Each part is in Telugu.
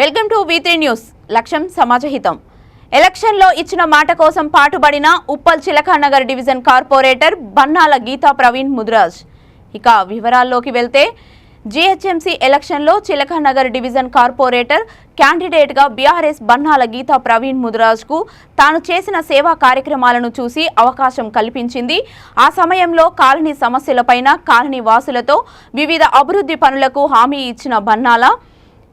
వెల్కమ్ టు వి న్యూస్ లక్ష్యం సమాజహితం ఎలక్షన్లో ఇచ్చిన మాట కోసం పాటుపడిన ఉప్పల్ చిలకానగర్ డివిజన్ కార్పొరేటర్ బన్నాల గీతా ప్రవీణ్ ముద్రాజ్. ఇక వివరాల్లోకి వెళ్తే జీహెచ్ఎంసీ ఎలక్షన్లో చిలకానగర్ డివిజన్ కార్పొరేటర్ క్యాండిడేట్గా బీఆర్ఎస్ బన్నాల గీతా ప్రవీణ్ ముద్రాజ్కు తాను చేసిన సేవా కార్యక్రమాలను చూసి అవకాశం కల్పించింది. ఆ సమయంలో కాలనీ సమస్యలపైన కాలనీ వాసులతో వివిధ అభివృద్ధి పనులకు హామీ ఇచ్చిన బన్నాల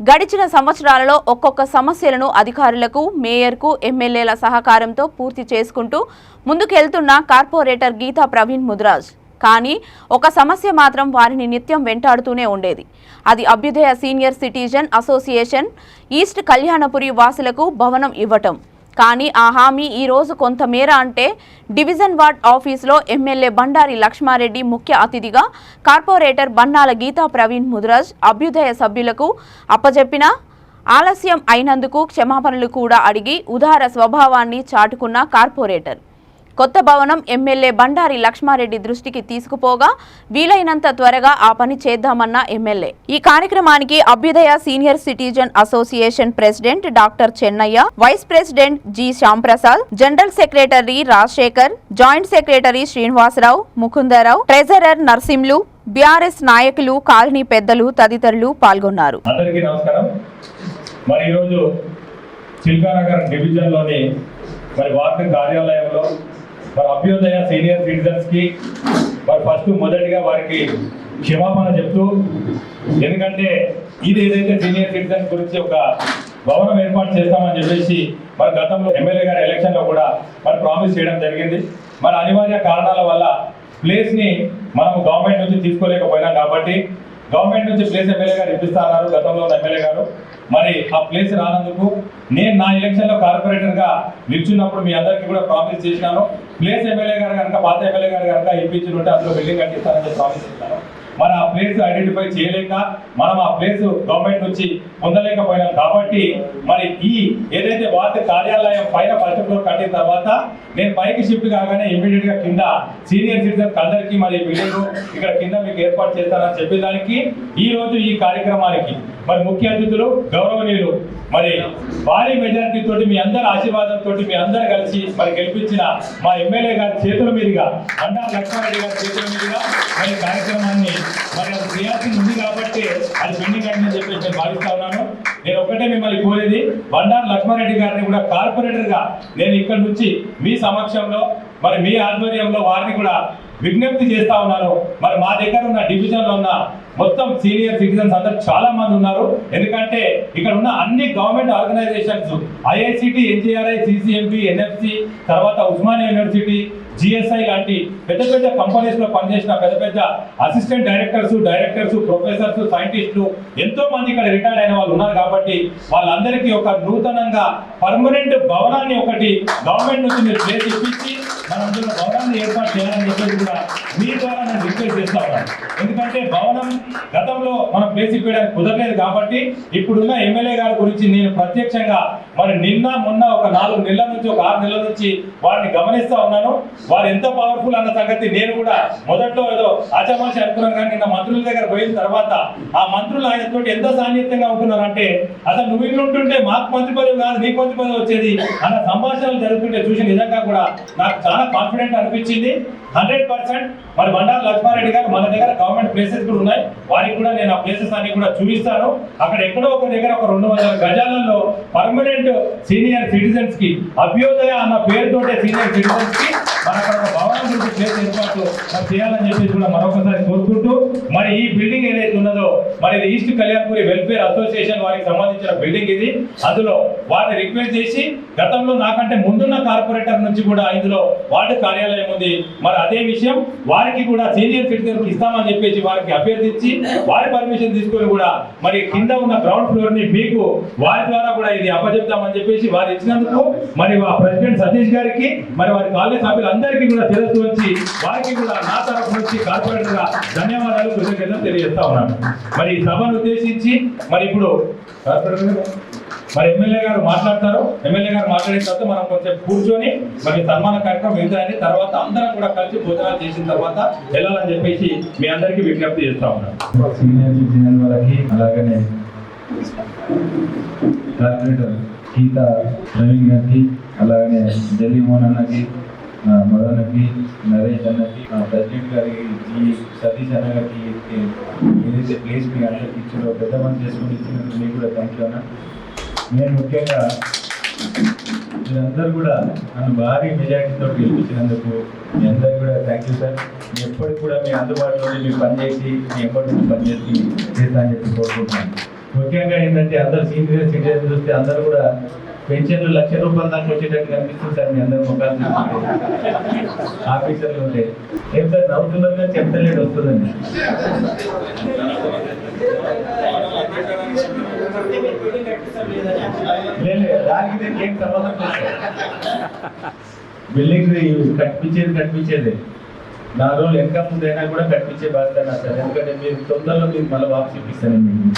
గడిచిన సంవత్సరాలలో ఒక్కొక్క సమస్యలను అధికారులకు మేయర్కు ఎమ్మెల్యేల సహకారంతో పూర్తి చేసుకుంటూ ముందుకెళ్తున్న కార్పొరేటర్ గీతా ప్రవీణ్ ముద్రాజ్. కానీ ఒక సమస్య మాత్రం వారిని నిత్యం వెంటాడుతూనే ఉండేది. అది Abhyudaya senior citizen association east Kalyanapuri వాసులకు భవనం ఇవ్వటం. కానీ ఆ హామీ ఈరోజు కొంతమేర అంటే డివిజన్ వార్డ్ ఆఫీసులో ఎమ్మెల్యే బండారి లక్ష్మారెడ్డి ముఖ్య అతిథిగా కార్పొరేటర్ బన్నాల గీతా ప్రవీణ్ ముద్రాజ్ అభ్యుదయ సభ్యులకు అప్పజెప్పిన ఆలస్యం అయినందుకు క్షమాపణలు కూడా అడిగి ఉదార స్వభావాన్ని చాటుకున్న కార్పొరేటర్. కొత్త భవనం ఎమ్మెల్యే బండారి లక్ష్మారెడ్డి దృష్టికి తీసుకుపోగా వీలైనంత త్వరగా ఆ పని చేద్దామన్న ఎమ్మెల్యే. ఈ కార్యక్రమానికి Abhyudaya senior citizen association president doctor Chennaiah vice president G Shyamprasad general secretary Rajasekhar joint secretary Srinivasa Rao Mukunda Rao treasurer Narsimlu BRS నాయకులు కాలనీ పెద్దలు తదితరులు పాల్గొన్నారు. అందరికీ నమస్కారం. మరి ఈరోజు చిల్కానగర్ డివిజన్లోని మరి వార్డు కార్యాలయంలో మరి అభ్యుదయ సీనియర్ సిటిజన్స్కి మరి ఫస్ట్ మొదటిగా వారికి క్షమాపణ చెప్తూ ఎందుకంటే ఇది ఏదైతే సీనియర్ సిటిజన్స్ గురించి ఒక భవనం ఏర్పాటు చేస్తామని చెప్పేసి మరి గతంలో ఎమ్మెల్యే గారి ఎలక్షన్లో కూడా మరి ప్రామిస్ చేయడం జరిగింది. మరి అనివార్య కారణాల వల్ల ప్లేస్ని మనం గవర్నమెంట్ నుంచి తీసుకోలేకపోయినాం కాబట్టి గవర్నమెంట్ నుంచి ప్లేస్ ఎమ్మెల్యే గారు ఇప్పిస్తున్నారు గతంలో ఉన్న ఎమ్మెల్యే గారు. మరి ఆ ప్లేస్ రానందుకు నేను నా ఎలక్షన్లో కార్పొరేటర్గా నిల్చున్నప్పుడు మీ అందరికీ కూడా ప్రామిస్ చేసినాను. ప్లేస్ ఎమ్మెల్యే గారు కనుక పాత ఎమ్మెల్యే గారు కనుక ఇప్పించుంటే అందులో బిల్డింగ్ కట్టిస్తానని ప్రామిస్ చేస్తాను. మన ఆ ప్లేస్ ఐడెంటిఫై చేయలేక మనం ఆ ప్లేస్ గవర్నమెంట్ నుంచి పొందలేకపోయినాం కాబట్టి మరి ఈ ఏదైతే వార్త కార్యాలయం పైన ఫస్ట్ ఫ్లోర్ కట్టిన తర్వాత నేను పైకి షిఫ్ట్ కాగానే ఇమీడియట్గా కింద సీనియర్ సిటిజన్స్ అందరికీ మరి బిల్డింగ్ ఇక్కడ కింద మీకు ఏర్పాటు చేస్తానని చెప్పేదానికి ఈ రోజు ఈ కార్యక్రమానికి మరి ముఖ్య అతిథులు గౌరవనీయులు మరి భారీ మెజారిటీ తోటి మీ అందరి ఆశీర్వాదం తోటి మీ అందరు కలిసి మరి గెలిపించిన మా ఎమ్మెల్యే గారి చేతుల మీదుగా అండా లక్ష్మారెడ్డి గారి చేతుల మీదుగా మరి కార్యక్రమాన్ని మరి అది చేయాల్సింది ఉంది కాబట్టి అది పెండింగ్ అయిందని చెప్పి నేను భావిస్తా ఉన్నాను. నేను ఒక్కటే మిమ్మల్ని కోరేది బండారు లక్ష్మారెడ్డి గారిని కూడా కార్పొరేటర్గా నేను ఇక్కడ నుంచి మీ సమక్షంలో మరి మీ ఆధ్వర్యంలో వారిని కూడా విజ్ఞప్తి చేస్తా ఉన్నాను. మరి మా దగ్గర ఉన్న డివిజన్లో ఉన్న మొత్తం సీనియర్ సిటిజన్స్ అందరు చాలా మంది ఉన్నారు. ఎందుకంటే ఇక్కడ ఉన్న అన్ని government organisations IICT NGRI CCMP NFC తర్వాత ఉస్మానియా యూనివర్సిటీ జిఎస్ఐ లాంటి పెద్ద పెద్ద కంపెనీస్లో పనిచేసిన పెద్ద పెద్ద అసిస్టెంట్ డైరెక్టర్స్ డైరెక్టర్స్ ప్రొఫెసర్స్ సైంటిస్టులు ఎంతో మంది ఇక్కడ రిటైర్డ్ అయిన వాళ్ళు ఉన్నారు కాబట్టి వాళ్ళందరికీ ఒక నూతనంగా పర్మనెంట్ భవనాన్ని ఒకటి గవర్నమెంట్ నుంచి మీరు ప్లేస్ ఇప్పించి మనం అందులో భవనాన్ని ఏర్పాటు చేయాలని చెప్పేసి కూడా మీ ద్వారా నేను రిక్వెస్ట్ చేస్తా ఉన్నాను. ఎందుకంటే భవనం గతంలో మనం ప్లేస్ ఇప్పడానికి కుదరలేదు కాబట్టి ఇప్పుడున్న ఎమ్మెల్యే గారి గురించి నేను ప్రత్యక్షంగా మరి నిన్న మొన్న ఒక నాలుగు నెలల నుంచి ఒక ఆరు నెలల నుంచి వారిని గమనిస్తా ఉన్నాను. వారు ఎంత పవర్ఫుల్ అన్న సంగతి నేను కూడా మొదట్లో ఏదో ఆచామాషి అనుకున్నాను కానీ నిన్న మంత్రుల దగ్గర పోయిన తర్వాత ఆ మంత్రులు ఆయనతో ఎంత సాన్నిహిత్యంగా ఉంటున్నారంటే అసలు నువ్వు ఇల్లు ఉంటుంటే మాకు మంత్రి పదవి కాదు నీకు మంత్రి పదవి వచ్చేది అన్న సంభాషణలు జరుగుతుంటే చూసి నిజంగా కూడా నాకు చాలా కాన్ఫిడెంట్ అనిపించింది. Hundred percent. మరి బండారు లక్ష్మారెడ్డి గారు మన దగ్గర గవర్నమెంట్ ప్లేసెస్ కూడా ఉన్నాయి. వారికి కూడా నేను ఆ ప్లేసెస్ అన్ని కూడా చూపిస్తాను. అక్కడ ఎక్కడో ఒక దగ్గర ఒక రెండు వందల గజాలలో పర్మనెంట్ సీనియర్ సిటిజన్స్కి అభ్యుదయ అన్న పేరుతోటే సీనియర్ సిటిజన్స్ మనకు మన అక్కడ ఒక భవనం గురించి ప్లేస్ ఏర్పాటు మరి చేయాలని చెప్పేసి కూడా మరొకసారి కోరుకుంటూ మరి ఈ బిల్డింగ్ ఏదైతే ఉన్నదో మరి ఇది ఈస్ట్ కళ్యాణ్పురి వెల్ఫేర్ అసోసియేషన్ వారికి సంబంధించిన బిల్డింగ్ ఇది. అందులో వారిని రిక్వెస్ట్ చేసి గతంలో నాకంటే ముందున్న కార్పొరేటర్ నుంచి కూడా ఇందులో వార్డు కార్యాలయం ఉంది. మరి అదే విషయం వారికి కూడా సీనియర్ సిటిజన్ ఇస్తామని చెప్పేసి వారికి అభ్యర్థించి వారి పర్మిషన్ తీసుకొని కూడా మరి కింద ఉన్న గ్రౌండ్ ఫ్లోర్ని మీకు వారి ద్వారా కూడా ఇది అప్పచెప్తామని చెప్పేసి వారు ఇచ్చినందుకు మరి మా ప్రెసిడెంట్ సతీష్ గారికి మరి వారి కాలేజ్ అందరికీ కూడా శిరస్సు వచ్చి వారికి కూడా నా తరఫు నుంచి కార్పొరేటర్గా ధన్యవాదాలు కృతజ్ఞతలు తెలియజేస్తా ఉన్నాను. మరి సభను ఉద్దేశించి మరి ఇప్పుడు మరి ఎమ్మెల్యే గారు మాట్లాడతారు. ఎమ్మెల్యే గారు మాట్లాడిన తర్వాత మనం కొంచెం కూర్చొని మరి సన్మాన కార్యక్రమం వెళ్తాయని తర్వాత అందరం కూడా కలిసి భోజనాలు చేసిన తర్వాత వెళ్ళాలని చెప్పేసి మీ అందరికీ విజ్ఞప్తి చేస్తా ఉన్నాను. సీనియర్ సిటిజన్ వాళ్ళకి అలాగనే కార్పొరేటర్ గీత ప్రవీణ్ గారికి అలాగనే ఢిల్లీ మోహన్ అన్నకి ఆ, నరేష్ అన్నకి ప్రెసిడెంట్ గారికి ఈ సతీష్ అన్న గారికి ఏదైతే ప్లేస్ మీ అందరికి ఇచ్చారో పెద్ద మంది చేసుకుని ఇచ్చినందుకు మీకు కూడా థ్యాంక్ యూ అన్న. నేను ముఖ్యంగా మీరందరూ కూడా నన్ను భారీ మెజారిటీతో గెలిపించినందుకు మీ అందరికీ కూడా థ్యాంక్ యూ సార్ ఎప్పటికి కూడా మీ అందుబాటులో మీరు పనిచేసి మీ ఎప్పటి నుంచి పనిచేసి చేస్తా అని చెప్పి కోరుకుంటున్నాను. ముఖ్యంగా ఏంటంటే అందరు సీనియర్ సిటిజన్ చూస్తే అందరూ కూడా పెన్షన్లు లక్ష రూపాయల దాకా వచ్చేటట్టు కనిపిస్తుంది సార్ మీ అందరు ముఖాలు ఆఫీసర్లు ఉంటే ఏం సార్ నవ్వుతున్నారు కానీ చెప్తలేడు వస్తుందండి. దానికి ఏం సంబంధం బిల్డింగ్ కట్టించేది కట్టించేది. నా రోజులు వెనక ముందైనా కూడా కట్టించే బాధ్యత సార్. ఎందుకంటే మీరు తొందరలో మీరు మళ్ళీ వాపస్ ఇప్పిస్తాను మీకు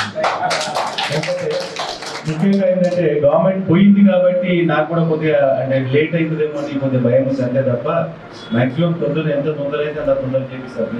ముఖ్యంగా ఏంటంటే గవర్నమెంట్ పోయింది కాబట్టి నాకు కూడా కొద్దిగా అంటే లేట్ అవుతుందేమో అని కొద్దిగా భయం ఉంది అంతే తప్ప మాక్సిమం తొందర ఎంత తొందర అయితే అంత తొందర చేపిస్తారు.